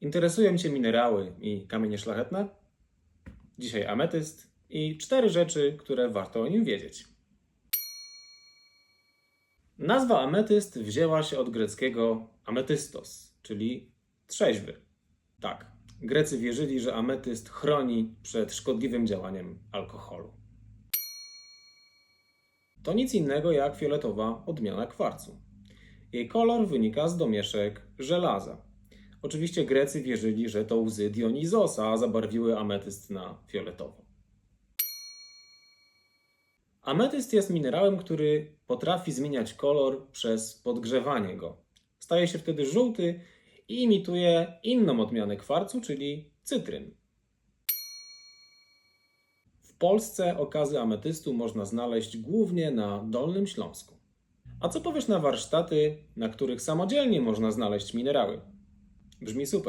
Interesują Cię minerały i kamienie szlachetne? Dzisiaj ametyst i cztery rzeczy, które warto o nim wiedzieć. Nazwa ametyst wzięła się od greckiego ametystos, czyli trzeźwy. Tak, Grecy wierzyli, że ametyst chroni przed szkodliwym działaniem alkoholu. To nic innego jak fioletowa odmiana kwarcu. Jej kolor wynika z domieszek żelaza. Oczywiście Grecy wierzyli, że to łzy Dionizosa zabarwiły ametyst na fioletowo. Ametyst jest minerałem, który potrafi zmieniać kolor przez podgrzewanie go. Staje się wtedy żółty i imituje inną odmianę kwarcu, czyli cytryn. W Polsce okazy ametystu można znaleźć głównie na Dolnym Śląsku. A co powiesz na warsztaty, na których samodzielnie można znaleźć minerały? Dormi super.